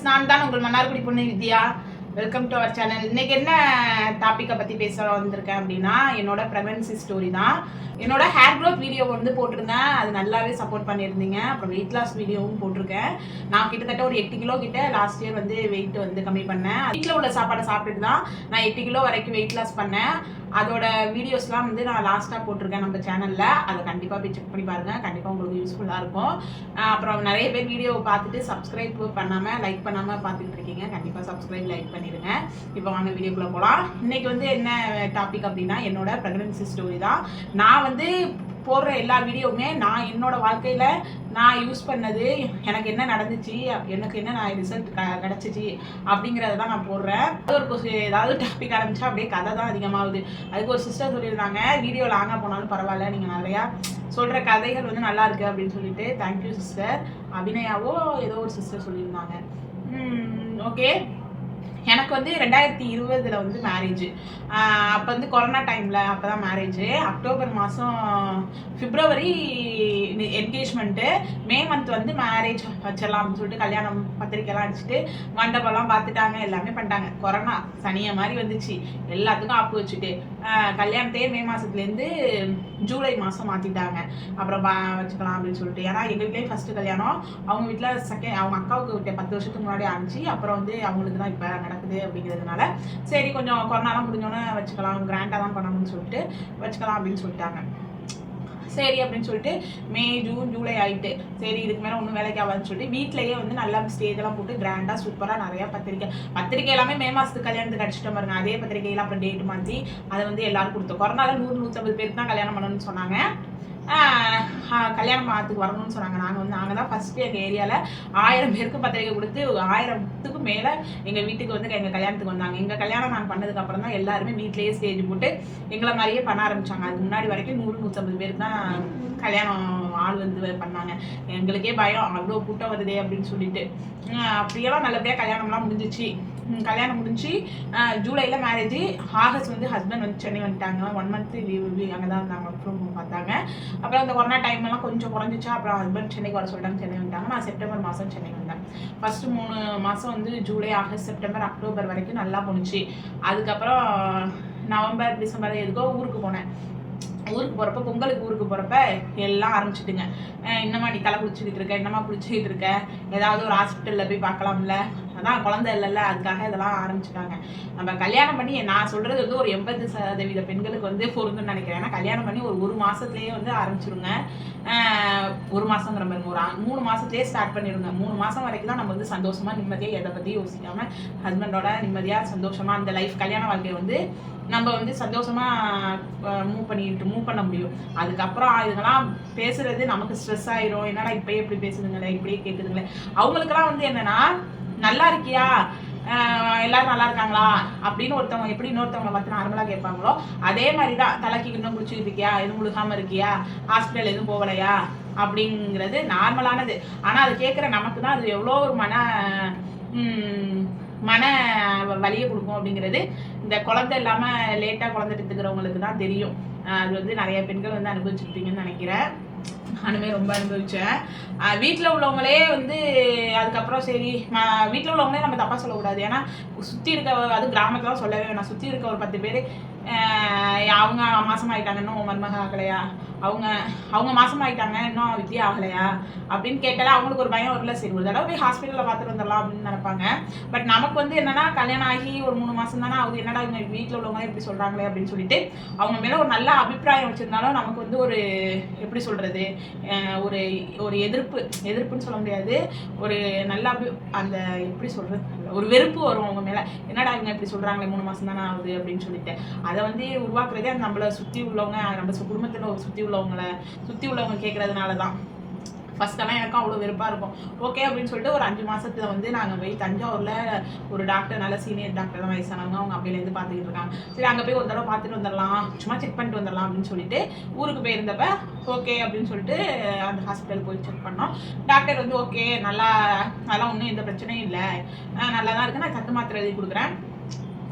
Friends நான் தான் உங்கள் மன்னார்குடி பொண்ணு Vidya. Welcome to our channel இன்னைக்கு என்ன டாப்பிக்கை பற்றி பேச வந்திருக்கேன் அப்படின்னா என்னோட ப்ரெக்னன்சி ஸ்டோரி தான். என்னோட ஹேர் க்ரோத் வீடியோ வந்து போட்டிருந்தேன். அது நல்லாவே சப்போர்ட் பண்ணியிருந்தீங்க. அப்புறம் வெயிட் லாஸ் வீடியோவும் போட்டிருக்கேன். நான் கிட்டத்தட்ட ஒரு எட்டு கிலோ கிட்ட லாஸ்ட் இயர் வந்து வெயிட் வந்து கம்மி பண்ணேன். வீட்டில் உள்ள சாப்பாடை சாப்பிட்டுட்டு தான் நான் எட்டு கிலோ வரைக்கும் வெயிட் லாஸ் பண்ணேன். அதோட வீடியோஸ்லாம் வந்து நான் லாஸ்ட்டாக போட்டிருக்கேன் நம்ம சேனலில் அதை கண்டிப்பாக போய் செக் பண்ணி பாருங்கள் கண்டிப்பாக உங்களுக்கு யூஸ்ஃபுல்லாக இருக்கும். அப்புறம் நிறைய பேர் வீடியோ பார்த்துட்டு சப்ஸ்கிரைப் பண்ணாமல் லைக் பண்ணாமல் பார்த்துக்கிட்டு இருக்கீங்க. கண்டிப்பாக சப்ஸ்கிரைப் லைக் பண்ணிடுங்க. இப்போ வாங்க வீடியோக்குள்ளே போகலாம் இன்றைக்கி வந்து என்ன டாபிக் அப்படின்னா என்னோட ப்ரெக்னன்சி ஸ்டோரி தான். நான் வந்து போடுற எல்லா வீடியோவுமே நான் என்னோட வாழ்க்கையில் நான் யூஸ் பண்ணது எனக்கு என்ன நடந்துச்சு எனக்கு என்ன நான் ரிசல்ட் க கிடச்சிச்சு அப்படிங்கிறத தான் நான் போடுறேன். அது ஒரு கொசு ஏதாவது டாபிக் ஆரம்பிச்சா அப்படியே கதை தான் அதிகமாகுது. அதுக்கு ஒரு சிஸ்டர் சொல்லியிருந்தாங்க வீடியோ லாங்காக போனாலும் பரவாயில்ல நீங்கள் நிறையா சொல்கிற கதைகள் வந்து நல்லா இருக்குது அப்படின்னு சொல்லிட்டு. தேங்க்யூ சிஸ்டர் அபிநயாவோ ஏதோ ஒரு சிஸ்டர் சொல்லியிருந்தாங்க. ஓகே எனக்கு வந்து ரெண்டாயிரத்தி இருபதுல வந்து மேரேஜ் அப்போ வந்து கொரோனா டைமில் அப்போ தான் மேரேஜ் அக்டோபர் மாதம் பிப்ரவரி என்கேஜ்மெண்ட்டு மே மந்த் வந்து மேரேஜ் வச்சிடலாம் அப்படின்னு சொல்லிட்டு கல்யாணம் பத்திரிக்கைலாம் அடிச்சுட்டு மண்டபம்லாம் பார்த்துட்டாங்க எல்லாமே பண்ணிட்டாங்க. கொரோனா சனியை மாதிரி வந்துச்சு. எல்லாத்துக்கும் ஆப்பு வச்சுட்டு கல்யாணத்தையே மே மாதத்துலேருந்து ஜூலை மாதம் மாற்றிட்டாங்க அப்புறம் பா வச்சுக்கலாம் அப்படின்னு சொல்லிட்டு. ஏன்னா எங்கள் வீட்லேயே ஃபஸ்ட்டு கல்யாணம். அவங்க வீட்டில் செகண்ட் அவங்க அக்காவுக்கு விட்ட பத்து வருஷத்துக்கு முன்னாடி ஆனிச்சு அப்புறம் வந்து அவங்களுக்கு தான் இப்போ நடக்குது அப்படிங்கிறதுனால சரி கொஞ்சம் கொரோனாலாம் முடிஞ்சோன்னே வச்சுக்கலாம் கிராண்டாக தான் பண்ணணும்னு சொல்லிட்டு வச்சுக்கலாம் அப்படின்னு சொல்லிட்டாங்க. சரி அப்படின்னு சொல்லிட்டு மே ஜூன் ஜூலை ஆயிட்டு சரி இதுக்கு மேலே ஒன்றும் வேலைக்கு ஆகாதுன்னு சொல்லிட்டு வீட்டிலேயே வந்து நல்லா ஸ்டேஜெல்லாம் போட்டு கிராண்டாக சூப்பராக நிறையா பத்திரிக்கை பத்திரிக்கை எல்லாமே மே மாதத்துக்கு கல்யாணத்துக்கு அடிச்சிட்டு பாருங்க. அதே பத்திரிக்கையில் அப்புறம் டேட் மாற்றி அதை வந்து எல்லாரும் கொடுத்தோம். கொரோனால நூறு நூற்றம்பது பேருக்கு தான் கல்யாணம் பண்ணணும்னு சொன்னாங்க. கல்யாணம் மாதத்துக்கு வரணும்னு சொன்னாங்க. நாங்கள் வந்து நாங்கள் தான் ஃபஸ்ட்டு எங்கள் ஏரியாவில் ஆயிரம் பேருக்கு பத்திரிக்கை கொடுத்து ஆயிரத்துக்கு மேலே எங்கள் வீட்டுக்கு வந்து எங்கள் கல்யாணத்துக்கு வந்தாங்க. எங்கள் கல்யாணம் நாங்கள் பண்ணதுக்கு அப்புறம் தான் எல்லாருமே வீட்லேயே ஸ்டேஜ் போட்டு எங்களை மாதிரியே பண்ண ஆரம்பித்தாங்க அதுக்கு முன்னாடி வரைக்கும் நூறு நூற்றம்பது பேருக்கு தான் கல்யாணம் ஆள் வந்து பண்ணாங்க. எங்களுக்கே பயம் அவ்வளோ கூட்டம் வருதே அப்படின்னு சொல்லிட்டு. அப்படியெல்லாம் நல்லபடியாக கல்யாணம்லாம் முடிஞ்சிச்சு. கல்யாணம் முடிஞ்சு ஜூலையில் மேரேஜ் ஆகஸ்ட் வந்து ஹஸ்பண்ட் வந்து சென்னை வந்துட்டாங்க. ஒன் மந்த் லீவ் அங்கே தான் இருந்தாங்க அப்புறம் பார்த்தாங்க. அப்புறம் அந்த கொரோனா டைம் எல்லாம் கொஞ்சம் குறைஞ்சிச்சா அப்புறம் ஹஸ்பண்ட் சென்னைக்கு வர சொல்லிட்டாங்க சென்னை வந்துட்டாங்க. நான் செப்டம்பர் மாதம் சென்னை வந்தேன். ஃபஸ்ட்டு மூணு மாதம் வந்து ஜூலை ஆகஸ்ட் செப்டம்பர் அக்டோபர் வரைக்கும் நல்லா போணுச்சு. அதுக்கப்புறம் நவம்பர் டிசம்பர் எதுக்கோ ஊருக்கு போனேன். ஊருக்கு போகிறப்ப பொங்கலுக்கு ஊருக்கு போகிறப்ப எல்லாம் ஆரம்பிச்சிட்டுங்க. என்னம்மா நீ தலை குளிச்சுக்கிட்டு இருக்க? என்னம்மா குளிச்சுக்கிட்டு இருக்க? ஏதாவது ஒரு ஹாஸ்பிட்டலில் போய் பார்க்கலாம்ல? அதான் குழந்தை இல்லைல்ல அதுக்காக இதெல்லாம் ஆரம்பிச்சிட்டாங்க. நம்ம கல்யாணம் பண்ணி நான் சொல்கிறது வந்து ஒரு எண்பது சதவீத பெண்களுக்கு வந்து பொருந்துன்னு நினைக்கிறேன். ஏன்னா கல்யாணம் பண்ணி ஒரு ஒரு மாதத்துலேயே வந்து ஆரம்பிச்சிருங்க. ஒரு மாதங்கிற மாதிரி ஒரு மூணு மாதத்துலேயே ஸ்டார்ட் பண்ணிடுங்க மூணு மாதம் வரைக்கும் தான் நம்ம வந்து சந்தோஷமாக நிம்மதியாக எதை பற்றி யோசிக்காம ஹஸ்பண்டோட நிம்மதியாக சந்தோஷமாக அந்த லைஃப் கல்யாண வாழ்க்கையை வந்து நம்ம வந்து சந்தோஷமா மூவ் பண்ணிட்டு மூவ் பண்ண முடியும். அதுக்கப்புறம் இதுங்கெல்லாம் பேசுறது நமக்கு ஸ்ட்ரெஸ் ஆயிரும். என்னடா இப்பயே எப்படி பேசுதுங்களே இப்படியே கேட்குதுங்களே அவங்களுக்கெல்லாம் வந்து என்னன்னா நல்லா இருக்கியா? எல்லாரும் நல்லா இருக்காங்களா? அப்படின்னு ஒருத்தவங்க எப்படி இன்னொருத்தவங்களை பார்த்து நார்மலாக கேட்பாங்களோ அதே மாதிரி தான் தலைக்கு இன்னும் குளிச்சுக்கிட்டு இருக்கியா எதுவும் முழுகாமல் இருக்கியா? ஹாஸ்பிட்டல் எதுவும் போகலையா? அப்படிங்கிறது நார்மலானது ஆனால் அது கேட்குற நமக்கு தான் அது எவ்வளோ ஒரு மன மன வலியை கொடுக்கும் அப்படிங்கிறது. இந்த குழந்தை இல்லாமல் லேட்டாக குழந்தை எடுத்துக்கிறவங்களுக்கு தான் தெரியும் அது வந்து நிறைய பெண்கள் வந்து அனுபவிச்சிருப்பீங்கன்னு நினைக்கிறேன். நானுமே ரொம்ப அனுபவிச்சேன். வீட்டில் உள்ளவங்களே வந்து அதுக்கப்புறம் சரி வீட்டில் உள்ளவங்களே நம்ம தப்பாக சொல்லக்கூடாது. ஏன்னா சுற்றி இருக்க அது கிராமத்தில் தான் சொல்லவே வேணாம். சுற்றி இருக்க ஒரு பத்து பேர் அவங்க மாசமாயிட்டாங்க. இன்னும் மருமக ஆகலையா? அவங்க அவங்க மாசமாயிட்டாங்க. இன்னும் வித்தியா ஆகலையா? அப்படின்னு கேட்டாலே அவங்களுக்கு ஒரு பயம் வரல. சரி ஒரு தடவை போய் ஹாஸ்பிட்டலில் பார்த்துட்டு வந்துடலாம் அப்படின்னு நினைப்பாங்க. பட் நமக்கு வந்து என்னன்னா கல்யாணம் ஆகி ஒரு மூணு மாசம் தானே ஆகுது. என்னடா இவங்க வீட்டில் உள்ளவங்க எப்படி சொல்றாங்களே அப்படின்னு சொல்லிட்டு அவங்க மேலே ஒரு நல்ல அபிப்பிராயம் வச்சிருந்தாலும் நமக்கு வந்து ஒரு எப்படி சொல்றது ஒரு ஒரு எதிர்ப்பு எதிர்ப்புன்னு சொல்ல முடியாது. ஒரு நல்ல அபி அந்த எப்படி சொல்றது ஒரு வெறுப்பு வரும் அவங்க மேலே. என்னடா இவங்க இப்படி சொல்றாங்களே மூணு மாசம் தானே ஆகுது அப்படின்னு சொல்லிட்டு. அதை அதை வந்து உருவாக்குறதே அது நம்மளை சுற்றி உள்ளவங்க நம்ம குடும்பத்தில் சுற்றி உள்ளவங்கள சுற்றி உள்ளவங்க கேட்குறதுனால தான் ஃபஸ்ட்டெல்லாம் எனக்கும் அவ்வளோ வெறுப்பாக இருக்கும். ஓகே அப்படின்னு சொல்லிட்டு ஒரு அஞ்சு மாதத்துல வந்து நாங்கள் போய் தஞ்சாவூரில் ஒரு டாக்டர் நல்ல சீனியர் டாக்டர் தான் வயசானவங்க அவங்க அப்படிலேருந்து பார்த்துக்கிட்டு இருக்காங்க. சரி அங்கே போய் ஒரு தடவை பார்த்துட்டு வந்துடலாம் சும்மா செக் பண்ணிட்டு வந்துடலாம் அப்படின்னு சொல்லிட்டு ஊருக்கு போயிருந்தப்ப ஓகே அப்படின்னு சொல்லிட்டு அந்த ஹாஸ்பிட்டல் போய் செக் பண்ணோம். டாக்டர் வந்து ஓகே நல்லா நல்லா ஒன்றும் எந்த பிரச்சனையும் இல்லை. நல்லா தான் இருக்குது நான் சத்து மாத்திரை எழுதி கொடுக்குறேன்.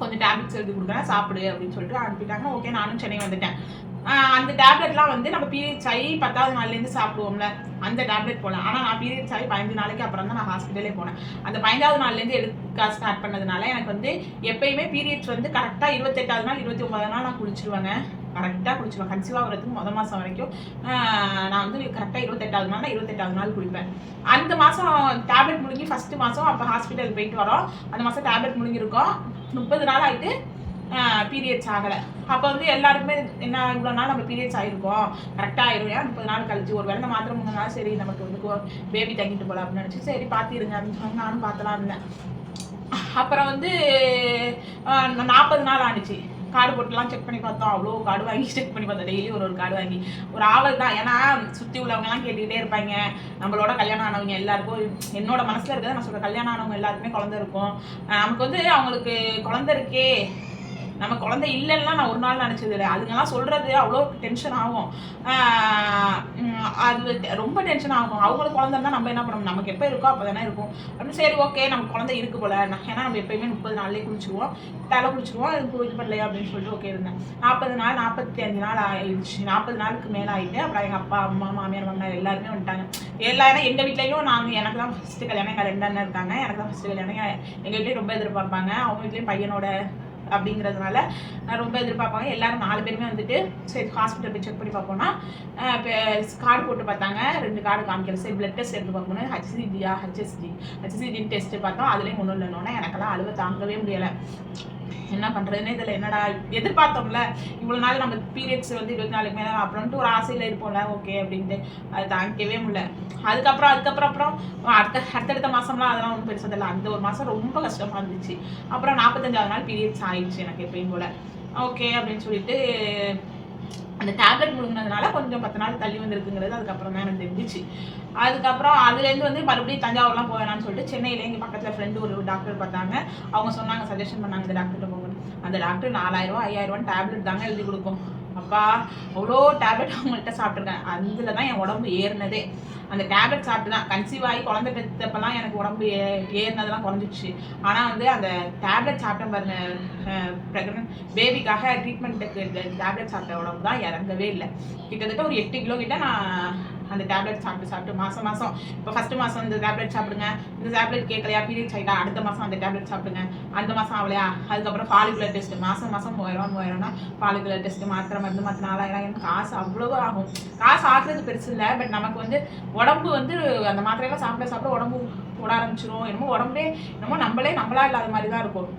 கொஞ்சம் டேப்லெட்ஸ் எழுதி கொடுக்குறேன் சாப்பிடு அப்படின்னு சொல்லிட்டு அனுப்பிட்டாங்க. ஓகே நானும் சென்னை வந்துட்டேன். அந்த டேப்லெட்லாம் வந்து நம்ம பீரியட்ஸ் ஆகி பத்தாவது நாள்லேருந்து சாப்பிடுவோம்ல அந்த டேப்லெட் போல. ஆனால் நான் பீரியட்ஸ் ஆகி பதினஞ்சு நாளைக்கு அப்புறம் தான் நான் ஹாஸ்பிட்டலே போனேன். அந்த பதினஞ்சாவது நாள்லேருந்து எடுக்க ஸ்டார்ட் பண்ணதுனால எனக்கு வந்து எப்பயுமே பீரியட்ஸ் வந்து கரெக்டாக இருபத்தெட்டாவது நாள் இருபத்தி ஒன்பதாவது நாள் நான் குளிச்சிருவேங்க கரெக்டாக குளிச்சிருவேன் கன்சீவாக வரதுக்கு முத மாதம் வரைக்கும். நான் வந்து கரெக்டாக இருபத்தெட்டாவது நாள் இருபத்தெட்டாவது நாள் குளிப்பேன் அந்த மாதம் டேப்லெட் முடிஞ்சு ஃபஸ்ட்டு மாதம் அப்போ ஹாஸ்பிட்டல் போயிட்டு வரோம். அந்த மாதம் டேப்லெட் முடிஞ்சிருக்கோம் முப்பது நாள் ஆகிட்டு பீரியட்ஸ் ஆகலை. அப்போ வந்து எல்லாருக்குமே என்ன இவ்வளோ நாள் நம்ம பீரியட்ஸ் ஆகிருக்கோம் கரெக்டாக ஆயிரும். ஏன் முப்பது நாள் கழிச்சு? ஒரு வேளை இந்த மாத்திரை மூணு நாள் சரி நமக்கு வந்து பேபி தங்கிட்டு போகலாம் அப்படின்னு நினச்சி சரி பார்த்துருங்க அப்படின்னு சொன்னாங்க நானும் பார்த்தலாம் இருந்தேன். அப்புறம் வந்து நாற்பது நாள் ஆனிச்சு. கார்டு போட்டுலாம் செக் பண்ணி பார்த்தோம். அவ்வளோ கார்டு வாங்கி செக் பண்ணி பார்த்தோம். டெய்லி ஒரு ஒரு கார்டு வாங்கி. ஒரு ஆவல் தான். ஏன்னா சுற்றி உள்ளவங்கலாம் கேட்டுக்கிட்டே இருப்பாங்க. நம்மளோட கல்யாணம் ஆனவங்க எல்லாருக்கும் என்னோட மனசில் இருக்கிறது நான் சொல்கிற கல்யாணம் ஆனவங்க எல்லாருக்குமே குழந்தை இருக்கும். நமக்கு வந்து அவங்களுக்கு குழந்தை இருக்கே. நம்ம குழந்தை இல்லைன்னா நான் ஒரு நாள் நினச்சது இல்லை அதுங்கெல்லாம் சொல்கிறது அவ்வளோ டென்ஷன் ஆகும். அது ரொம்ப டென்ஷன் ஆகும். அவங்களுக்கு குழந்தை இருந்தால் நம்ம என்ன பண்ணணும்? நமக்கு எப்போ இருக்கோ அப்போ தானே இருக்கும். அப்படின்னு சரி ஓகே நமக்கு குழந்தை இருக்கு போல. நான் ஏன்னா நம்ம எப்பயுமே முப்பது நாள்லேயே குளிச்சுவோம் தலை குளிச்சுருவோம். அது இது பண்ணலையா அப்படின்னு சொல்லிட்டு ஓகே இருந்தேன். நாற்பது நாள் நாற்பத்தி அஞ்சு நாள் ஆயிடுச்சு. நாற்பது நாளுக்கு மேலே ஆகிட்டு அப்புறம் எங்கள் அப்பா அம்மா மாமியார் மாமனார் எல்லாருமே வந்துட்டாங்க. எல்லாரும் எங்கள் வீட்லேயும் நாங்கள் எனக்கு தான் ஃபஸ்ட்டு கல்யாணம் எங்கள் ரெண்டு அண்ணன் இருக்காங்க. எனக்கு தான் ஃபஸ்ட்டு கல்யாணம். எங்கள் வீட்லேயும் ரொம்ப எதிர்பார்ப்பாங்க. அவங்க வீட்லேயும் பையனோட அப்படிங்கிறதுனால நான் ரொம்ப எதிர்பார்ப்பாங்க. எல்லாரும் நாலு பேருமே வந்துட்டு சரி ஹாஸ்பிட்டல் போய் செக் பண்ணி பார்ப்போம்னா கார்டு போட்டு பார்த்தாங்க. ரெண்டு கார்டு காமிக்கல சரி பிளட் டெஸ்ட் எடுத்து பார்க்கணும் ஹெச்சிஜியா ஹெச்எஸ்டி ஹெச்சிஜின்னு டெஸ்ட் பார்த்தோம். அதுலேயும் ஒன்றும் இல்லைன்னா எனக்கெல்லாம் அழுவ தாங்கவே முடியலை. என்ன பண்ணுறதுன்னு இதில் என்னடா எதிர்பார்த்தோம்ல இவ்வளோ நாள் நம்ம பீரியட்ஸ் வந்து இருபத்தி நாளைக்கு மேலே அப்புறம்ட்டு ஒரு ஆசையில் இருப்போம்ல ஓகே அப்படின்ட்டு. அது தாங்கிக்கவே முடியல. அதுக்கப்புறம் அதுக்கப்புறம் அப்புறம் அடுத்த அடுத்தடுத்த மாதம்லாம் அதெல்லாம் ஒன்றும் பெருசாக தெரியல. அந்த ஒரு மாதம் ரொம்ப கஷ்டமாக இருந்துச்சு. அப்புறம் நாற்பத்தஞ்சாவது நாள் பீரியட்ஸ் ஆயிடுச்சு எனக்கு எப்பயும் போல். ஓகே அப்படின்னு சொல்லிட்டு அந்த டேப்லெட் முழுங்கினதுனால கொஞ்சம் பத்து நாள் தள்ளி வந்திருக்குங்கிறது அதுக்கப்புறம் தான் எனக்கு தெரிஞ்சிச்சு. அதுக்கப்புறம் அதுலேருந்து வந்து மறுபடியும் தஞ்சாவூர்லாம் போவேணான்னு சொல்லிட்டு சென்னையில எங்கள் பக்கத்தில் ஃப்ரெண்டு ஒரு டாக்டர் பார்த்தாங்க. அவங்க சொன்னாங்க சஜஷன் பண்ணாங்க இந்த டாக்டர்கிட்ட போகணும் அந்த டாக்டர் நாலாயிரம் ஐயாயிரம் டேப்லெட் தாங்க எழுதி கொடுக்கும். அப்பா அவ்வளோ டேப்லெட் அவங்கள்ட்ட சாப்பிட்ருக்கேன் அதில் தான் என் உடம்பு ஏறினதே. அந்த டேப்லெட் சாப்பிட்டு தான் கன்சீவ் ஆகி குழந்தை பெற்றப்பெல்லாம் எனக்கு உடம்பு ஏ ஏறினதெல்லாம் குறைஞ்சிச்சு ஆனால் வந்து அந்த டேப்லெட் சாப்பிட்டேன் பாருங்க ப்ரெக்னென்ட் பேபிக்காக ட்ரீட்மெண்ட்டுக்கு டேப்லெட் சாப்பிட்ட உடம்பு தான் இறங்கவே இல்லை. கிட்டத்தட்ட ஒரு எட்டு கிலோ கிட்ட நான் அந்த டேப்லெட் சாப்பிட்டு சாப்பிட்டு மாதம் மாதம் இப்போ ஃபஸ்ட்டு மாதம் இந்த டேப்லெட் சாப்பிடுங்க. இந்த டேப்லெட் கேட்கலையா? பீரியட்ஸ் ஆகிட்டா அடுத்த மாதம் அந்த டேப்லெட் சாப்பிடுங்க. அந்த மாதம் ஆகலையா? அதுக்கப்புறம் ஃபாலிகுலர் டெஸ்ட் மாதம் மாதம் மூவாயிரம் மூவாயிரம்னா ஃபாலிகுலர் டெஸ்ட் மாத்திரை மருந்து மற்ற நாலாயிரம். எனக்கு காசு அவ்வளோ ஆகும். காசு ஆக்குறது பெருசு இல்லை. பட் நமக்கு வந்து உடம்பு வந்து அந்த மாத்திரையெல்லாம் சாப்பிட சாப்பிட உடம்பு போட ஆரம்பிச்சிரும். என்னமோ உடம்பே என்னமோ நம்மளே நம்மளா இல்லாத மாதிரி தான் இருக்கும்.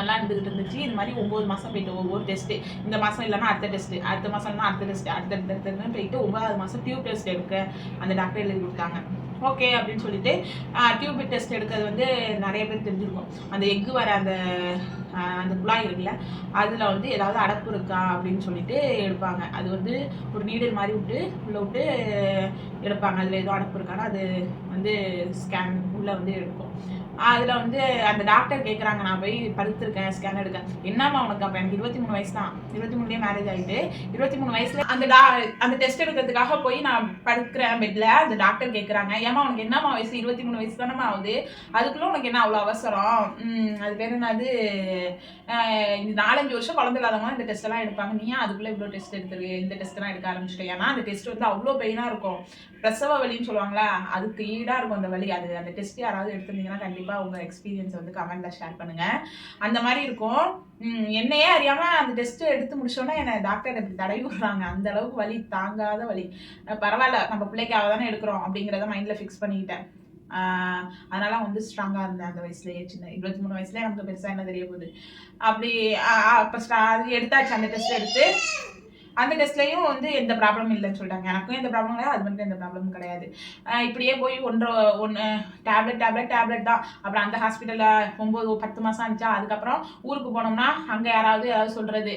நல்லா இருந்துகிட்டு இருந்துச்சு. இது மாதிரி ஒம்பது மாதம் போயிட்டு ஒவ்வொரு டெஸ்ட்டு இந்த மாதம் இல்லைன்னா அடுத்த டெஸ்ட்டு அடுத்த மாதம் இல்லைனா அடுத்த டெஸ்ட்டு அடுத்த அடுத்த போயிட்டு ஒன்பதாவது மாதம் டியூப் டெஸ்ட் எடுக்க அந்த டாக்டர் எழுதி கொடுத்தாங்க. ஓகே அப்படின்னு சொல்லிட்டு டியூப் டெஸ்ட் எடுக்கிறது வந்து நிறைய பேர் தெரிஞ்சிருக்கும். அந்த எக்கு வர அந்த அந்த குழாய் இருக்குல்ல அதில் வந்து ஏதாவது அடப்பு இருக்கா அப்படின்னு சொல்லிட்டு எடுப்பாங்க. அது வந்து ஒரு நீடல் மாதிரி விட்டு உள்ளே விட்டு எடுப்பாங்க. அதில் ஏதோ அடப்பு இருக்கானா அது வந்து ஸ்கேன் உள்ளே வந்து எடுக்கும். அதில் வந்து அந்த டாக்டர் கேட்குறாங்க நான் போய் படுத்திருக்கேன் ஸ்கேன் எடுக்க என்னம்மா உனக்கு அப்போ எனக்கு இருபத்தி மூணு வயசு தான். இருபத்தி மூணுலேயே மேரேஜ் ஆகிட்டு இருபத்தி மூணு வயசுல அந்த டா அந்த டெஸ்ட் எடுக்கிறதுக்காக போய் நான் படுக்கிறேன் பெட்டில் அந்த டாக்டர் கேட்குறாங்க ஏமா உனக்கு என்னம்மா வயசு? இருபத்தி மூணு வயசு தானம்மா ஆகுது. அதுக்குள்ளே உனக்கு என்ன அவ்வளோ அவசரம்? அது பேர் என்னது? இந்த நாலஞ்சு வருஷம் குழந்தை இல்லாதவங்க இந்த டெஸ்ட் எல்லாம் எடுப்பாங்க. நீ அதுக்குள்ளே இவ்வளோ டெஸ்ட் எடுத்துருக்கு இந்த டெஸ்ட்லாம் எடுக்க ஆரம்பிச்சிட்டேன் ஏன்னா அந்த டெஸ்ட் வந்து அவ்வளோ பெயினாக இருக்கும். பிரசவ வலின்னு சொல்லுவாங்களா அதுக்கு ஈடாக இருக்கும் அந்த வலி. அது அந்த டெஸ்ட் யாராவது எடுத்திருந்தீங்கன்னா கண்டிப்பாக உங்கள் எக்ஸ்பீரியன்ஸ் வந்து கமெண்ட்டில் ஷேர் பண்ணுங்கள் அந்த மாதிரி இருக்கும். என்னையே அறியாமல் அந்த டெஸ்ட் எடுத்து முடிச்சோன்னா என்னை டாக்டர் இப்படி தடவி விடுறாங்க. அந்த அளவுக்கு வலி தாங்காத வலி. பரவாயில்ல நம்ம பிள்ளைக்காக தானே எடுக்கிறோம் அப்படிங்கிறத மைண்டில் ஃபிக்ஸ் பண்ணிக்கிட்டேன். அதனால வந்து ஸ்ட்ராங்காக இருந்தேன் அந்த வயசுலயே. சின்ன இருபத்தி மூணு வயசுலேயே நமக்கு பெருசாக என்ன தெரிய போகுது? அப்படி அப்போ அது எடுத்தாச்சு அந்த டெஸ்ட் எடுத்து. அந்த டெஸ்ட்லையும் வந்து எந்த ப்ராப்ளமும் இல்லைன்னு சொல்லிட்டாங்க. எனக்கும் எந்த ப்ராப்ளம் கிடையாது ஹஸ்பண்டுக்கும் எந்த ப்ராப்ளமும் கிடையாது. இப்படியே போய் ஒன்றரை ஒன்று டேப்லெட் டேப்லெட் டேப்லெட் தான். அப்புறம் அந்த ஹாஸ்பிட்டலில் ஒம்பது பத்து மாதம் ஆனிச்சா அதுக்கப்புறம் ஊருக்கு போனோம்னா அங்கே யாராவது ஏதாவது சொல்கிறது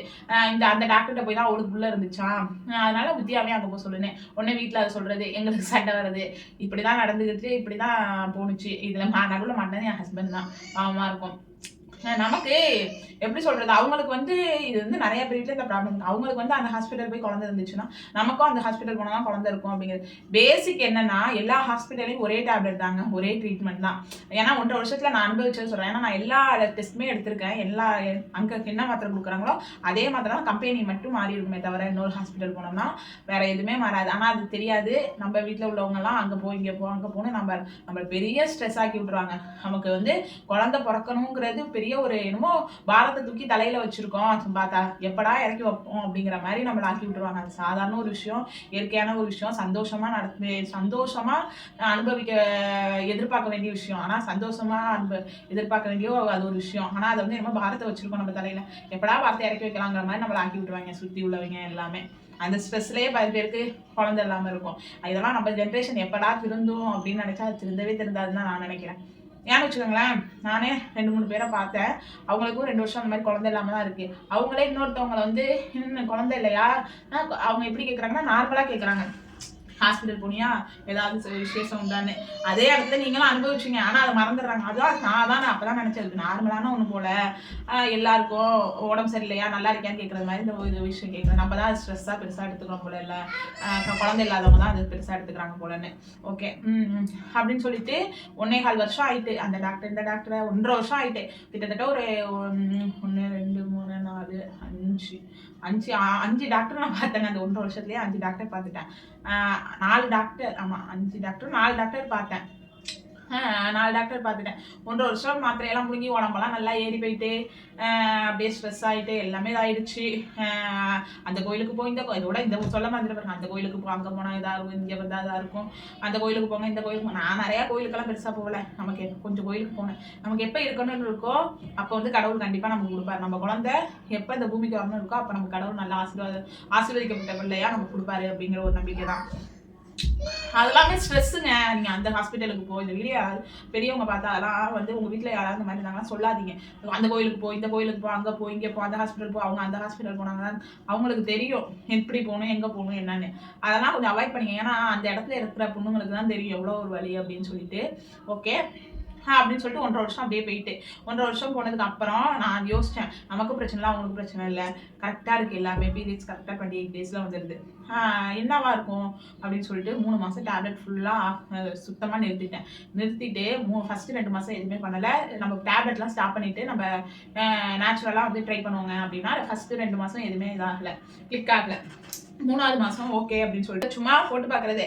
இந்த அந்த டாக்டர்கிட்ட போய் தான் அவளுக்கு உள்ளே இருந்துச்சாம். அதனால வித்யாவே அங்கே போய் சொல்லுனேன். உடனே வீட்டில் அதை சொல்கிறது எங்களுக்கு சண்டை வருது. இப்படி தான் நடந்துக்கிட்டு இப்படி தான் போணுச்சு. இதில் நடுவில் மாட்டேன் என் ஹஸ்பண்ட் தான். பாவமாக இருக்கும். நமக்கு எப்படி சொல்றது? அவங்களுக்கு வந்து இது வந்து நிறைய பேர் வீட்டில் இந்த ப்ராப்ளம் அவங்களுக்கு வந்து அந்த ஹாஸ்பிட்டல் போய் குழந்தை இருந்துச்சுன்னா நமக்கும் அந்த ஹாஸ்பிட்டல் போனால் தான் குழந்தை இருக்கும் அப்படிங்கிறது. பேசிக் என்னன்னா எல்லா ஹாஸ்பிட்டலையும் ஒரே டேப்லெட் தாங்க. ஒரே ட்ரீட்மெண்ட் தான். ஏன்னா ஒன்றரை வருஷத்தில் நான் அனுபவிச்சது சொல்கிறேன் ஏன்னா நான் எல்லா டெஸ்ட்டுமே எடுத்திருக்கேன். எல்லா அங்கே என்ன மாத்திரை கொடுக்குறாங்களோ அதே மாத்திரை தான் கம்பெனி மட்டும் மாறி இருக்குமே தவிர இன்னொரு ஹாஸ்பிட்டல் போனோம்னா வேற எதுவுமே மாறாது. ஆனால் அது தெரியாது. நம்ம வீட்டில் உள்ளவங்கலாம் அங்கே போய் இங்கே போ அங்கே போகணும் நம்ம நம்ம பெரிய ஸ்ட்ரெஸ் ஆக்கி விட்டுருவாங்க. நமக்கு வந்து குழந்தை பிறக்கணுங்கிறது பெரிய ஒரு என்னமோ பாரத்தை தூக்கி தலையில வச்சிருக்கோம். அது பார்த்தா எப்படா இறக்கி வைப்போம் அப்படிங்கிற மாதிரி நம்மள ஆக்கி விட்டுருவாங்க. அது சாதாரண ஒரு விஷயம் இயற்கையான ஒரு விஷயம். சந்தோஷமா நடந்து சந்தோஷமா அனுபவிக்க எதிர்பார்க்க வேண்டிய விஷயம். ஆனா சந்தோஷமா அனுப எதிர்பார்க்க வேண்டிய அது ஒரு விஷயம். ஆனா அதை வந்து நம்ம பாரத்தை வச்சிருக்கோம் நம்ம தலையில. எப்படா பாரத்தை இறக்கி வைக்கலாங்கிற மாதிரி நம்மளை ஆக்கி விட்டுருவாங்க சுத்தி உள்ளவங்க எல்லாமே. அந்த ஸ்ட்ரெஸ்லேயே பல பேருக்கு குழந்தை இல்லாமல் இருக்கும். இதெல்லாம் நம்ம ஜென்ரேஷன் எப்படா திருந்தும் அப்படின்னு நினச்சா அது திருந்தவே திருந்தாதுன்னு தான் நான் நினைக்கிறேன். ஏன்னு வச்சுக்கோங்களேன் நானே ரெண்டு மூணு பேரை பார்த்தேன். அவங்களுக்கும் ரெண்டு வருஷம் அந்த மாதிரி குழந்தை இல்லாமல் தான் இருக்கு. அவங்களே இன்னொருத்தவங்களை வந்து இன்னும் குழந்தை இல்லையா? அவங்க எப்படி கேட்குறாங்கன்னா நார்மலாக கேட்குறாங்க ஹாஸ்பிட்டல் போனியா? ஏதாவது விசேஷம் உண்டான்னு. அதே இடத்துல நீங்களும் அனுபவிச்சிங்க. ஆனால் அதை மறந்துடுறாங்க. அதான் நான் தான் நான் அப்போ தான் நினச்சது நார்மலான ஒன்று போல. எல்லாருக்கும் உடம்பு சரியில்லையா? நல்லா இருக்கியான்னு கேட்குறது மாதிரி இந்த ஒரு விஷயம் கேட்குறேன் நம்ம தான் ஸ்ட்ரெஸ்ஸாக பெருசாக எடுத்துக்கிறோம் போல இல்லை. குழந்தை இல்லாதவங்க தான் அது பெருசாக எடுத்துக்கிறாங்க போலன்னு. ஓகே அப்படின்னு சொல்லிட்டு ஒன்னே கால் வருஷம் ஆயிட்டு. அந்த டாக்டர் இந்த டாக்டரை ஒன்றரை வருஷம் ஆயிட்டு. கிட்டத்தட்ட ஒரு ஒன்று ரெண்டு மூணு நாலு அஞ்சு. அஞ்சு அஞ்சு டாக்டர் நான் பார்த்தேங்க அந்த ஒன்றரை வருஷத்துலேயே அஞ்சு டாக்டர் பார்த்துட்டேன். நாலு டாக்டர் ஆமாம் அஞ்சு டாக்டர் நாலு டாக்டர் பார்த்தேன். நாலு டாக்டர் பார்த்துட்டேன். ஒன்றரை வருஷம் மாத்திரையெல்லாம் முழுங்கி உடம்பெல்லாம் நல்லா ஏறி போயிட்டு அப்படியே ஸ்ட்ரெஸ் ஆகிட்டு எல்லாமே இதாயிடுச்சு. அந்த கோயிலுக்கு போய் இந்த இதோட இந்த சொல்ல மாதிரி பாருங்க அந்த கோயிலுக்கு போ அங்கே போனால் இதாக இருக்கும் இங்கே வந்தால் இதாக இருக்கும். அந்த கோயிலுக்கு போங்க இந்த கோயிலுக்கு நான் நிறையா கோயிலுக்கெல்லாம் பெருசாக போகல. நமக்கு கொஞ்சம் கோயிலுக்கு போனேன் நமக்கு எப்போ இருக்கணும்னு இருக்கோ அப்போ வந்து கடவுள் கண்டிப்பாக நமக்கு கொடுப்பாரு. நம்ம குழந்தை எப்போ இந்த பூமிக்கு வரணும் இருக்கோ அப்போ நம்ம கடவுள் நல்லா ஆசீர்வாத ஆசீர்வதிக்கப்பட்ட பிள்ளையா நமக்கு கொடுப்பாரு அப்படிங்கிற ஒரு நம்பிக்கை தான் அதெல்லாமே ஸ்ட்ரெஸ்ஸுங்க நீங்கள் அந்த ஹாஸ்பிட்டலுக்கு போ இந்த வீடியோ பெரியவங்க பார்த்தா அதெல்லாம் வந்து உங்கள் வீட்டில் யாராவது அந்த மாதிரி இருந்தாங்கன்னா சொல்லாதீங்க. அந்த கோயிலுக்கு போ இந்த கோயிலுக்கு போ அங்கே போ இங்கே போ அந்த ஹாஸ்பிட்டல் போ அவங்க அந்த ஹாஸ்பிட்டல் போனாங்கன்னா அவங்களுக்கு தெரியும். எப்படி போகணும் எங்கே போகணும் என்னன்னு. அதெல்லாம் கொஞ்சம் அவாய்ட் பண்ணிங்க ஏன்னா அந்த இடத்துல இருக்கிற பொண்ணுங்களுக்கு தான் தெரியும் எவ்வளோ ஒரு வழி அப்படின்னு சொல்லிட்டு. ஓகே அப்படின்னு சொல்லிட்டு ஒன்றரை வருஷம் அப்படியே போயிட்டு. ஒன்றரை வருஷம் போனதுக்கு அப்புறம் நான் யோசிச்சேன் நமக்கு பிரச்சனை இல்லை அவங்களுக்கு பிரச்சனை இல்லை. கரெக்டாக இருக்குது எல்லாமே பீரியட்ஸ் கரெக்டாக டுவெண்ட்டி எயிட் டேஸில் வந்துடுது என்னவா இருக்கும் அப்படின்னு சொல்லிட்டு மூணு மாதம் டேப்லெட் ஃபுல்லாக சுத்தமாக நிறுத்திட்டேன். நிறுத்திட்டு மூ ஃபஸ்ட்டு ரெண்டு மாதம் எதுவுமே பண்ணலை. நம்ம டேப்லெட்லாம் ஸ்டாப் பண்ணிவிட்டு நம்ம நேச்சுரலாக வந்து ட்ரை பண்ணுவோங்க அப்படின்னா ஃபஸ்ட்டு ரெண்டு மாதம் எதுவுமே இதாகலை கிளிக் ஆகலை. மூணாவது மாதம் ஓகே அப்படின்னு சொல்லிட்டு சும்மா போட்டு பார்க்குறது.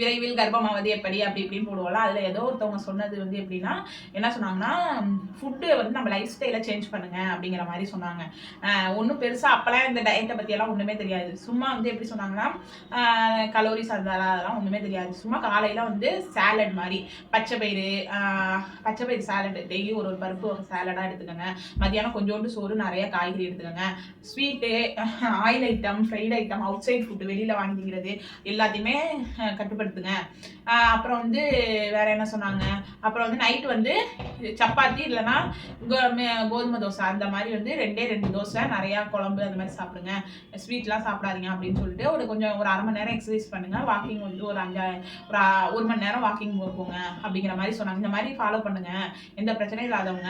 விரைவில் கர்ப்பமாவது எப்படி அப்படி இப்படின்னு போடுவோம்ல. அதில் ஏதோ ஒருத்தவங்க சொன்னது வந்து எப்படின்னா என்ன சொன்னாங்கன்னா ஃபுட்டு வந்து நம்ம லைஃப் ஸ்டைலை சேஞ்ச் பண்ணுங்க அப்படிங்கிற மாதிரி சொன்னாங்க. ஒன்றும் பெருசாக அப்போல்லாம் இந்த டயட்டை பற்றியெல்லாம் ஒன்றுமே தெரியாது. சும்மா வந்து எப்படி சொன்னாங்கன்னா கலோரிஸ் அதெல்லாம் அதெல்லாம் ஒன்றுமே தெரியாது. சும்மா காலையில் வந்து சேலட் மாதிரி பச்சை பயிறு பச்சை பயிறு சேலட் டெய்லி ஒரு ஒரு பருப்பு ஒரு சாலடாக எடுத்துக்கோங்க. மதியானம் கொஞ்சோண்டு சோறு நிறைய காய்கறி எடுத்துக்கோங்க. Sweet oil item fried item outside food வெளியில் வாங்கிக்கிறது எல்லாத்தையுமே கட்டுப்படுத்துங்க. அப்புறம் வந்து வேற என்ன சொன்னாங்க? அப்புறம் வந்து நைட் வந்து சப்பாத்தி இல்லைன்னா கோ- மே- கோதுமை தோசை. அந்த மாதிரி வந்து ரெண்டே ரெண்டு தோசை நிறையா குழம்பு அந்த மாதிரி சாப்பிடுங்க. ஸ்வீட்லாம் சாப்பிடாதீங்க அப்படின்னு சொல்லிட்டு ஒரு கொஞ்சம் ஒரு அரை மணி நேரம் எக்ஸசைஸ் பண்ணுங்க. வாக்கிங் வந்து ஒரு அஞ்சா ஒரு ஒரு மணி நேரம் வாக்கிங் போங்க அப்படிங்கிற மாதிரி சொன்னாங்க. இந்த மாதிரி ஃபாலோ பண்ணுங்க. எந்த பிரச்சனையும் இல்லாதவங்க.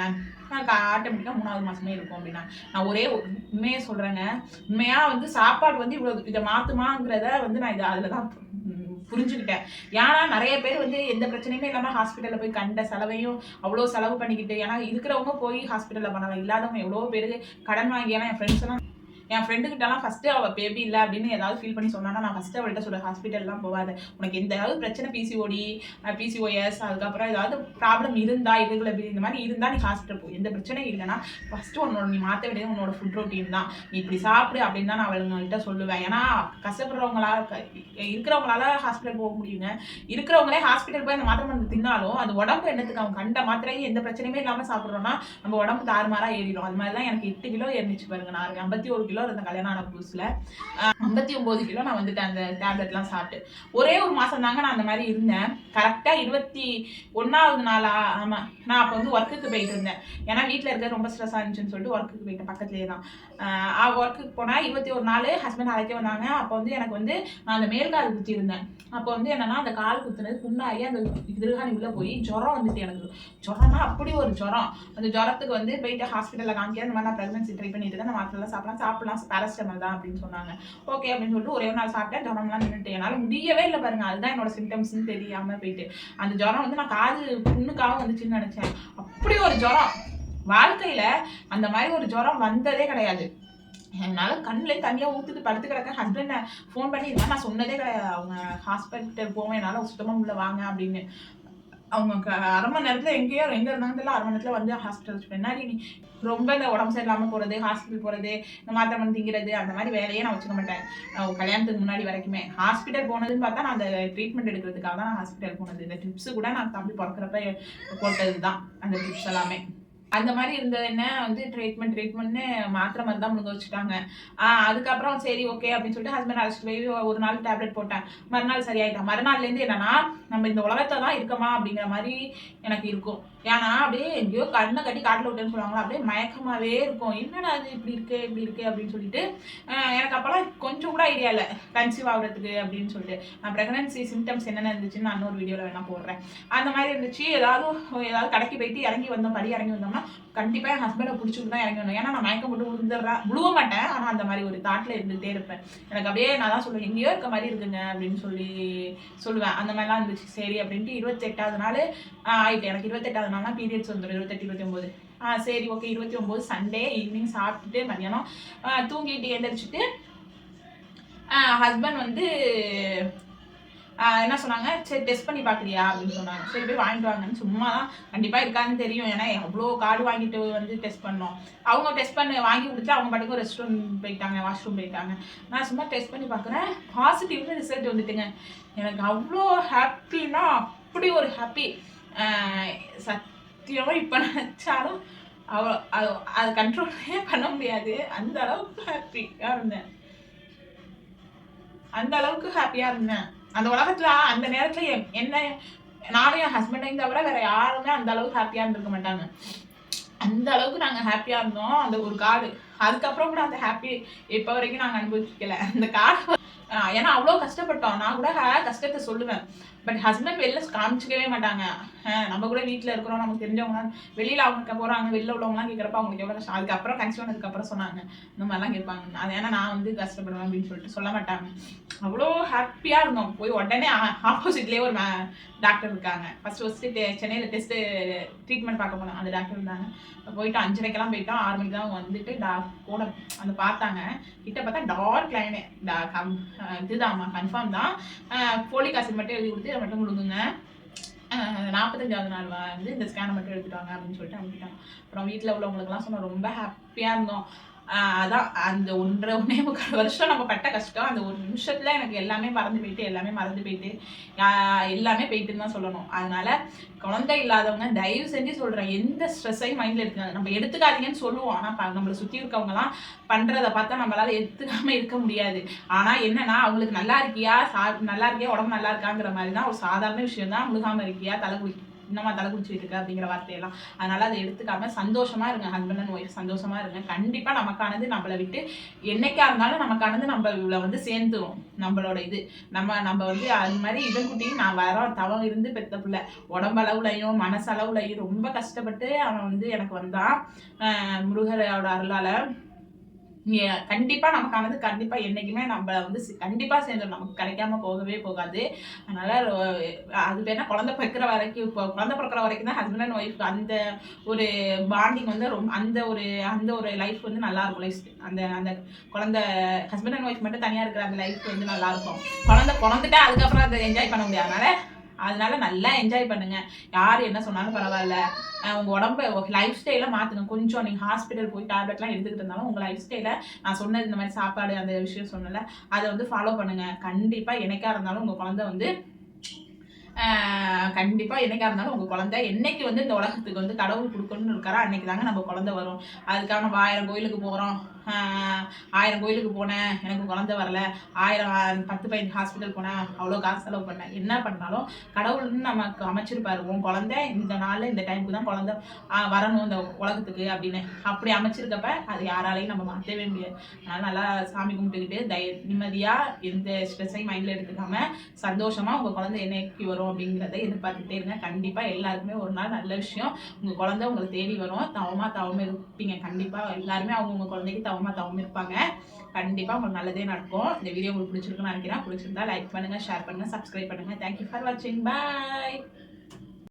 ஆட்டோமேட்டிக்காக மூணாவது மாதமே இருக்கும் அப்படின்னா. நான் ஒரே உண்மையே சொல்கிறேங்க உண்மையாக வந்து சாப்பாடு வந்து இவ்வளோ இதை மாற்றுமாங்கிறத வந்து நான் இதை அதில் தான் புரிஞ்சுக்கிட்டேன். ஏன்னா நிறைய பேர் வந்து எந்த பிரச்சனையுமே இல்லாமல் ஹாஸ்பிட்டலில் போய் கண்ட செலவையும் அவ்வளோ செலவு பண்ணிக்கிட்டு ஏன்னா இருக்கிறவங்க போய் ஹாஸ்பிட்டலில் பண்ணலாம். இல்லாதவங்க எவ்வளோ பேருக்கு கடன் வாங்கி ஏன்னா என் ஃப்ரெண்ட்ஸ் எல்லாம் என் ஃப்ரெண்டுகிட்டலாம் ஃபஸ்ட்டு அவள் பேபி இல்லை அப்படின்னு ஏதாவது ஃபீல் பண்ணி சொன்னானா நான் ஃபஸ்ட்டு அவள்கிட்ட சொல்ல ஹாஸ்பிட்டல்லாம் போகாத. உனக்கு எந்த ஏதாவது பிரச்சனை பிசிஓடி பிசிஓஎஸ் அதுக்கப்புறம் ஏதாவது ப்ராப்ளம் இருந்தா irregular இந்த மாதிரி இருந்தா நீ ஹாஸ்பிட்டல் போ. எந்த பிரச்சனையும் இல்லைன்னா ஃபஸ்ட்டு உன்னோட நீ மாற்ற வேண்டியது உன்னோட ஃபுட் ரொட்டீன் தான். நீ இப்படி சாப்பிடு அப்படின்னு தான் நான் அவங்கள்ட்ட சொல்லுவேன். ஏன்னா கஷ்டப்படுறவங்களால க- இருக்கிறவங்களால ஹாஸ்பிட்டல் போக முடியுங்க. இருக்கிறவங்களே ஹாஸ்பிட்டல் போய் அந்த மாத்திரை மருந்து தின்னாலும் அது உடம்பு என்னத்துக்கு? அவங்க கண்ட மாத்திரையும் எந்த பிரச்சனையுமே இல்லாமல் சாப்பிட்றோம்னா நம்ம உடம்பு தாறுமாறாக ஏறிடும். அது மாதிரி தான் எனக்கு எட்டு கிலோ ஏறிச்சு பாருங்க நான் ஐம்பத்தி ஒரு கிலோ கிலோ இருந்த கல்யாணம் ஆன புதுசுல. ஐம்பத்தி ஒன்பது கிலோ நான் வந்துட்டேன் அந்த டேப்லெட்லாம் சாப்பிட்டு. ஒரே ஒரு மாசம் தாங்க நான் அந்த மாதிரி இருந்தேன். கரெக்டாக இருபத்தி ஒன்னாவது நாளா ஆமாம் நான் அப்போ வந்து ஒர்க்குக்கு போயிட்டு இருந்தேன். ஏன்னா வீட்டில் இருக்க ரொம்ப ஸ்ட்ரெஸ் இருந்துச்சுன்னு சொல்லிட்டு ஒர்க்குக்கு போயிட்டேன் பக்கத்துலேயே தான். ஒர்க்குக்கு போனால் இருபத்தி ஒரு நாள் ஹஸ்பண்ட் அழைக்க வந்தாங்க. அப்போ வந்து எனக்கு வந்து நான் அந்த மேல்கால் குத்தி இருந்தேன். அப்போ வந்து என்னன்னா அந்த கால் குத்துனது புண்ணாகி அந்த திருகாணி உள்ளே போய் ஜுரம் வந்துட்டு எனக்கு. ஜுரம்னா அப்படி ஒரு ஜுரம். அந்த ஜுரத்துக்கு வந்து போயிட்டு ஹாஸ்பிட்டலில் காமிக்க அந்த மாதிரி நான் ப்ரெக்னன்சி ட்ரை பண்ணிட்டு இருக்கேன். அந்த மாத்திரலாம் சாப்பிடலாம். சாப்பிடலாம் பேரஸ்டமல் தான் அப்படின்னு சொன்னாங்க. ஓகே அப்படின்னு சொல்லிட்டு ஒரே ஒரு நாள் சாப்பிட்டேன். ஜுரம்லாம் நின்றுட்டு என்னால் முடியவே இல்லை பாருங்க. அதுதான் என்னோட சிம்டம்ஸ்னு தெரியாம போயிட்டு. அந்த ஜுரம் வந்து நான் காது புண்ணுக்காக வந்துச்சுன்னு நினைச்சேன். அப்படி ஒரு ஜுரம். வாழ்க்கையில அந்த மாதிரி ஒரு ஜுரம் வந்ததே கிடையாது. என்னால் கண்ணில் தனியாக ஊற்றுட்டு படுத்து கிடக்க ஹஸ்பண்டை ஃபோன் பண்ணி இருந்தால் நான் சொன்னதே கிடையாது. அவங்க ஹாஸ்பிட்டல் போவேன். என்னால் சுத்தமாக உள்ள வாங்க அப்படின்னு. அவங்க அரை மணி நேரத்தில் எங்கேயோ எங்கே இருந்தாங்க தெரியல அரை மணி நேரத்தில் வந்து ஹாஸ்பிட்டல் பின்னாடி நீ ரொம்ப இந்த உடம்பு சரியில்லாமல் போகிறது ஹாஸ்பிட்டல் போகிறது இந்த மாத்திரை மணி திங்கிறது அந்த மாதிரி வேலையே நான் வச்சுக்க மாட்டேன். கல்யாணத்துக்கு முன்னாடி வரைக்குமே ஹாஸ்பிட்டல் போனதுன்னு பார்த்தா நான் அந்த ட்ரீட்மெண்ட் எடுக்கிறதுக்காக தான் நான் ஹாஸ்பிட்டல் போனது. இந்த டிப்ஸ் கூட நான் தம்பி பிறக்கிறப்ப போட்டது தான் அந்த டிப்ஸ் எல்லாமே. அந்த மாதிரி இருந்தது என்ன? வந்து ட்ரீட்மெண்ட் ட்ரீட்மெண்ட்னு மாத்திரை மாதிரி தான் முழுங்க வச்சுட்டாங்க அதுக்கப்புறம் சரி ஓகே அப்படின்னு சொல்லிட்டு ஹஸ்பண்ட் அழைச்சிட்டு போய் ஒரு நாள் டேப்லெட் போட்டேன். மறுநாள் சரியாயிட்டேன் மறுநாள்லேருந்து என்னன்னா நம்ம இந்த உலகத்தை தான் இருக்கமா அப்படிங்கிற மாதிரி எனக்கு இருக்கும். ஏன்னா அப்படியே எங்கேயோ கண்ணை கட்டி காட்டில் விட்டேன்னு சொல்லுவாங்களா அப்படியே மயக்கமாகவே இருக்கும். என்னடா அது இப்படி இருக்கு இப்படி இருக்கு அப்படின்னு சொல்லிட்டு எனக்கு அப்போல்லாம் கொஞ்சம் கூட ஐடியா இல்லை. கன்சீவ் ஆகுறதுக்கு அப்படின்னு சொல்லிட்டு. நான் ப்ரெக்னன்சி சிம்டம்ஸ் என்னென்ன இருந்துச்சுன்னு நான் இன்னொரு வீடியோவில் வேணால் போடுறேன். அந்த மாதிரி இருந்துச்சு. ஏதாவது ஏதாவது கடைக்கு போயிட்டு இறங்கி வந்தோம் படி இறங்கி வந்தோம்னா கண்டிப்பாக என் ஹஸ்பண்டை பிடிச்சிட்டு தான் இறங்கணும். ஏன்னா நான் மயக்கம் போட்டு விழுந்துடுறேன் விழுவ மாட்டேன். ஆனால் அந்த மாதிரி ஒரு தாட்டில் இருந்துகிட்டே இருப்பேன். எனக்கு அப்படியே நான் தான் சொல்லுவேன் எங்கேயோ இருக்க மாதிரி இருக்குங்க அப்படின்னு சொல்லி சொல்லுவேன். அந்த மாதிரிலாம் இருந்துச்சு. சரி அப்படின்ட்டு இருபத்தெட்டாவது நாள் ஆகிட்டு எனக்கு இருபத்தெட்டாவது நாள்னா பீரியட்ஸ் வந்துடும் இருபத்தெட்டு இருபத்தொம்போது. ஆ சரி ஓகே இருபத்தி ஒம்பது சண்டே ஈவினிங் சாப்பிட்டுட்டு மதியானம் தூங்கிட்டு எழுந்திரிச்சிட்டு ஹஸ்பண்ட் வந்து என்ன சொன்னாங்க? சரி டெஸ்ட் பண்ணி பார்க்குறியா அப்படின்னு சொன்னாங்க. சரி போய் வாங்கிட்டு வாங்கன்னு சும்மா தான் கண்டிப்பாக இருக்கான்னு தெரியும். ஏன்னா அவ்வளோ கார்டு வாங்கிட்டு வந்து டெஸ்ட் பண்ணோம். அவங்க டெஸ்ட் பண்ணி வாங்கி கொடுத்து அவங்க பாட்டுக்கு ரெஸ்ட் ரூம் போயிட்டாங்க வாஷ்ரூம் போயிட்டாங்க. நான் சும்மா டெஸ்ட் பண்ணி பார்க்குறேன். பாசிட்டிவ்னு ரிசல்ட் வந்துட்டுங்க. எனக்கு அவ்வளோ ஹாப்பினா அப்படி ஒரு ஹாப்பி சத்தியமாக இப்போ நினச்சாலும் அவ்வளோ அது அது கண்ட்ரோலே பண்ண முடியாது. அந்த அளவுக்கு ஹாப்பியாக இருந்தேன். அந்த அளவுக்கு ஹாப்பியாக இருந்தேன். அந்த உலகத்துல அந்த நேரத்துல என்ன நானும் என் ஹஸ்பண்டையும் தவிர வேற யாருமே அந்த அளவுக்கு ஹாப்பியா இருந்திருக்க மாட்டாங்க. அந்த அளவுக்கு நாங்க ஹாப்பியா இருந்தோம். அந்த ஒரு காடு. அதுக்கப்புறம் கூட அந்த ஹாப்பி இப்ப வரைக்கும் நாங்க அனுபவிக்கல. அந்த காடு. ஏன்னா அவ்வளோ கஷ்டப்பட்டோம். நான் கூட கஷ்டத்தை சொல்லுவேன். பட் ஹஸ்பண்ட் வெளில காமிச்சிக்கவே மாட்டாங்க. நம்ம கூட வீட்டில் இருக்கிறோம் நமக்கு தெரிஞ்சவங்க வெளியில் அவங்க போகிறாங்க வெளில உள்ளவங்கலாம் கேட்குறப்ப அவங்களுக்கு எவ்வளோ கஷ்டம் அதுக்கப்புறம் கன்சியூம் ஆனதுக்கப்புறம் சொன்னாங்க. இந்த மாதிரிலாம் கேட்பாங்க. அது ஏன்னா நான் வந்து கஷ்டப்படுவேன் அப்படின்னு சொல்லிட்டு சொல்ல மாட்டாங்க. அவ்வளோ ஹாப்பியாக இருந்தோம். போய் உடனே ஆப்போசிட்லேயே ஒரு டாக்டர் இருக்காங்க. ஃபஸ்ட்டு ஃபஸ்ட்டு சென்னையில் டெஸ்ட்டு ட்ரீட்மெண்ட் பார்க்க போனோம் அந்த டாக்டர் இருந்தாங்க. போயிட்டு அஞ்சரைக்கெல்லாம் போயிட்டோம். ஆறு மணிக்கு தான் வந்துட்டு டா கூட அந்த பார்த்தாங்க. கிட்ட பார்த்தா டார்க் லைனு டா கம் இதுதாம்மா கன்ஃபார்ம் தான். போலிக் ஆசிட் மட்டும் எழுதி கொடுத்து அதை மட்டும் கொடுங்க. நாற்பத்தஞ்சாவது நாள் வந்து இந்த ஸ்கேனை மட்டும் எடுத்துட்டு வாங்க அப்படின்னு சொல்லிட்டு அனுப்பிட்டாங்க. அப்புறம் வீட்டில் உள்ளவங்களுக்குலாம் சொன்னோம் ரொம்ப ஹாப்பியாக இருந்தோம். அதான் அந்த ஒன்றரை ஒன்றே முக்கால் வருஷம் நம்ம பட்ட கஷ்டம். அந்த ஒரு நிமிஷத்தில் எனக்கு எல்லாமே மறந்து போயிட்டு எல்லாமே மறந்து போயிட்டு எல்லாமே போயிட்டுன்னு தான் சொல்லணும். அதனால குழந்தை இல்லாதவங்க தயவு செஞ்சு சொல்கிறேன் எந்த ஸ்ட்ரெஸ்ஸையும் மைண்டில் எடுத்துக்காது நம்ம எடுத்துக்காதீங்கன்னு சொல்லுவோம். ஆனால் நம்மளை சுற்றி இருக்கவங்கலாம் பண்ணுறத பார்த்தா நம்மளால் எடுத்துக்காமல் இருக்க முடியாது. ஆனால் என்னன்னா அவங்களுக்கு நல்லா இருக்கியா? சா நல்லா இருக்கியா? உடம்பு நல்லா இருக்காங்கிற மாதிரி தான் ஒரு சாதாரண விஷயம் தான் முழுகாமல் இருக்கியா? தலை குளி இன்னமா தலை குடிச்சு இருக்க அப்படிங்கிற வார்த்தையெல்லாம். அதனால அதை எடுத்துக்காம சந்தோஷமா இருங்க ஹஸ்பண்ட் அண்ட் ஒய்ஃப் சந்தோஷமா இருங்க. கண்டிப்பா நமக்கானது நம்மளை விட்டு என்னைக்கா இருந்தாலும் நமக்கானது நம்மள வந்து சேர்ந்துரும். நம்மளோட இது. நம்ம நம்ம வந்து அது மாதிரி இதன் குட்டியும் நான் வர தவம் இருந்து பெத்த பிள்ளை. உடம்பளவுலையும் மனசளவுலையும் ரொம்ப கஷ்டப்பட்டு அவன் வந்து எனக்கு வந்தான். முருகரோட அருளால. கண்டிப்பா நமக்கானது கண்டிப்பா என்னைக்குமே நம்ம வந்து கண்டிப்பா சேர்ந்துடும் நமக்கு கிடைக்காம போகவே போகாது. அதனால அது பேர்னா குழந்தை பிறக்கிற வரைக்கும் இப்போ குழந்தை பிறக்கிற வரைக்கும் தான் ஹஸ்பண்ட் அண்ட் ஒய்ஃப் அந்த ஒரு பாண்டிங் வந்து ரொம்ப அந்த ஒரு அந்த ஒரு லைஃப் வந்து நல்லா இருக்கும் லைஃப் அந்த அந்த குழந்தை ஹஸ்பண்ட் அண்ட் ஒய்ஃப் மட்டும் தனியா இருக்கிற அந்த லைஃப் வந்து நல்லா இருக்கும் குழந்தை பிறந்துட்டா அதுக்கப்புறம் அதை என்ஜாய் பண்ண முடியாதனால அதனால அதனால நல்லா என்ஜாய் பண்ணுங்க. யார் என்ன சொன்னாலும் பரவாயில்ல. உங்க உடம்ப லைஃப் ஸ்டைல மாத்துங்க கொஞ்சம் நீங்க ஹாஸ்பிட்டல் போய் டேப்லெட்லாம் எடுத்துக்கிட்டு இருந்தாலும் உங்க லைஃப் ஸ்டைல நான் சொன்னது இந்த மாதிரி சாப்பாடு அந்த விஷயம் சொன்னல அதை வந்து ஃபாலோ பண்ணுங்க. கண்டிப்பா என்னைக்கா இருந்தாலும் உங்க குழந்தை வந்து கண்டிப்பாக கண்டிப்பா என்னைக்கா இருந்தாலும் உங்க குழந்தை என்னைக்கு வந்து இந்த உலகத்துக்கு வந்து கடவுள் கொடுக்கணும்னு இருக்காரோ அன்னைக்கு தாங்க நம்ம குழந்தை வரும். அதுக்காக நம்ம ஆயிரம் கோயிலுக்கு போறோம். ஆயிரம் கோயிலுக்கு போனேன். எனக்கு குழந்தை வரல. ஆயிரம் பத்து பதினஞ்சு ஹாஸ்பிட்டல் போனேன். அவ்வளோ காசு செலவு பண்ணேன். என்ன பண்ணாலும் கடவுள்னு நமக்கு அமைச்சிருப்பாரு. உன் குழந்தை இந்த நாள் இந்த டைமுக்கு தான் குழந்தை வரணும் இந்த உலகத்துக்கு அப்படின்னு. அப்படி அமைச்சிருக்கப்ப அது யாராலையும் நம்ம மாற்றவே முடியாது. அதனால் நல்லா சாமி கும்பிட்டுக்கிட்டு தை நிம்மதியாக எந்த ஸ்ட்ரெஸ்ஸையும் மைண்டில் எடுத்துக்காம சந்தோஷமாக உங்கள் குழந்தை என்னைக்கு வரும் அப்படிங்கிறத எதிர்பார்த்துட்டே இருங்க. கண்டிப்பாக எல்லாருக்குமே ஒரு நாள் நல்ல விஷயம். உங்கள் குழந்தை உங்களை தேடி வரும். தவமாக தவமா இருப்பீங்க. கண்டிப்பாக எல்லாருமே அவங்க குழந்தைக்கு குழந்தைக்கு தவமா தவம் இருப்பாங்க. கண்டிப்பாக உங்களுக்கு நல்லதே நடக்கும். இந்த வீடியோ உங்களுக்கு பிடிச்சிருக்குன்னு நினைக்கிறேன். பிடிச்சிருந்தா லைக் பண்ணுங்க ஷேர் பண்ணுங்க சப்ஸ்கிரைப் பண்ணுங்க. தேங்க்யூ ஃபார் வாட்சிங் பாய்